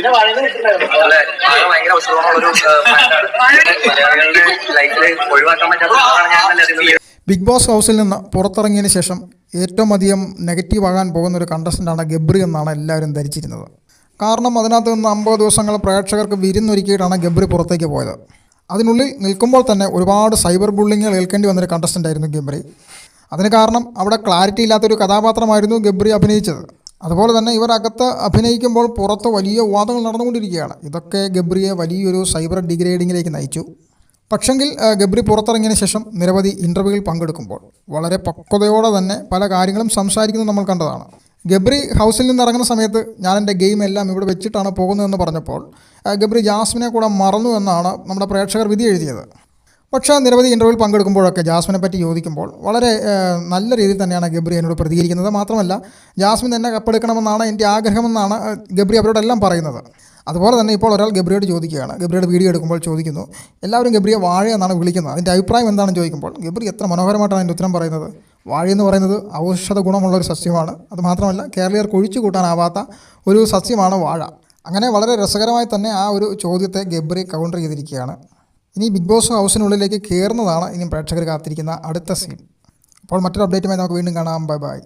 പിന്നെ ഭയങ്കര മലയാളികളുടെ ലൈഫിൽ ഒഴിവാക്കാൻ പറ്റാത്ത ഞാൻ ബിഗ് ബോസ് ഹൗസിൽ നിന്ന് പുറത്തിറങ്ങിയതിന് ശേഷം ഏറ്റവും അധികം നെഗറ്റീവ് ആകാൻ പോകുന്ന ഒരു കണ്ടസ്റ്റന്റാണ് ഗബ്രി എന്നാണ് എല്ലാവരും ധരിച്ചിരുന്നത്. കാരണം അതിനകത്ത് നിന്ന് അമ്പത് ദിവസങ്ങൾ പ്രേക്ഷകർക്ക് വിരുന്നൊരുക്കിയിട്ടാണ് ഗബ്രി പുറത്തേക്ക് പോയത്. അതിനുള്ളിൽ നിൽക്കുമ്പോൾ തന്നെ ഒരുപാട് സൈബർ ബുള്ളിങ്ങുകൾ ഏൽക്കേണ്ടി വന്നൊരു കണ്ടസ്റ്റന്റായിരുന്നു ഗബ്രി. അതിന് കാരണം അവിടെ ക്ലാരിറ്റി ഇല്ലാത്തൊരു കഥാപാത്രമായിരുന്നു ഗബ്രി അഭിനയിച്ചത്. അതുപോലെ തന്നെ ഇവരകത്ത് അഭിനയിക്കുമ്പോൾ പുറത്ത് വലിയ വാദങ്ങൾ നടന്നുകൊണ്ടിരിക്കുകയാണ്. ഇതൊക്കെ ഗബ്രിയെ വലിയൊരു സൈബർ ഡിഗ്രേഡിങ്ങിലേക്ക് നയിച്ചു. പക്ഷെങ്കിൽ ഗബ്രി പുറത്തിറങ്ങിയതിന് ശേഷം നിരവധി ഇന്റർവ്യൂവിൽ പങ്കെടുക്കുമ്പോൾ വളരെ പക്വതയോടെ തന്നെ പല കാര്യങ്ങളും സംസാരിക്കുന്നത് നമ്മൾ കണ്ടതാണ്. ഗബ്രി ഹൗസിൽ നിന്ന് ഇറങ്ങുന്ന സമയത്ത് ഞാൻ എന്റെ ഗെയിം എല്ലാം ഇവിടെ വെച്ചിട്ടാണ് പോകുന്നതെന്ന് പറഞ്ഞപ്പോൾ ഗബ്രി ജാസ്മിനെ കൂടെ മറന്നു എന്നാണ് നമ്മുടെ പ്രേക്ഷകർ വിധി എഴുതിയത്. പക്ഷേ നിരവധി ഇന്റർവ്യൂവിൽ പങ്കെടുക്കുമ്പോഴൊക്കെ ജാസ്മിനെ പറ്റി ചോദിക്കുമ്പോൾ വളരെ നല്ല രീതിയിൽ തന്നെയാണ് ഗബ്രി എന്നോട് പ്രതികരിക്കുന്നത്. മാത്രമല്ല ജാസ്മിൻ തന്നെ കപ്പെടുക്കണമെന്നാണ് എന്റെ ആഗ്രഹമെന്നാണ് ഗബ്രി അവരോടെല്ലാം പറയുന്നത്. അതുപോലെ തന്നെ ഇപ്പോൾ ഒരാൾ ഗബ്രിയോട് ചോദിക്കുകയാണ്. ഗബ്രിയുടെ വീഡിയോ എടുക്കുമ്പോൾ ചോദിക്കുന്നു എല്ലാവരും ഗബ്രിയെ വാഴ എന്നാണ് വിളിക്കുന്നത്. അതിന്റെ അഭിപ്രായം എന്താണെന്ന് ചോദിക്കുമ്പോൾ ഗബ്രി എത്ര മനോഹരമായിട്ടാണ് അതിന്റെ ഉത്തരം പറയുന്നത്. വാഴ എന്ന് പറയുന്നത് ഔഷധ ഗുണമുള്ള ഒരു സസ്യമാണ്. അത് മാത്രമല്ല കേരളീയർക്ക് ഒഴിച്ചു കൂട്ടാനാവാത്ത ഒരു സസ്യമാണ് വാഴ. അങ്ങനെ വളരെ രസകരമായി തന്നെ ആ ഒരു ചോദ്യത്തെ ഗബ്രി കൗണ്ടർ ചെയ്തിരിക്കുകയാണ്. ഇനി ബിഗ് ബോസ് ഹൗസിനുള്ളിലേക്ക് കയറുന്നതാണ് ഇനി പ്രേക്ഷകർ കാത്തിരിക്കുന്ന അടുത്ത സീൻ അപ്പോൾ മറ്റൊരു അപ്ഡേറ്റുമായി നമുക്ക് വീണ്ടും കാണാം. Bye bye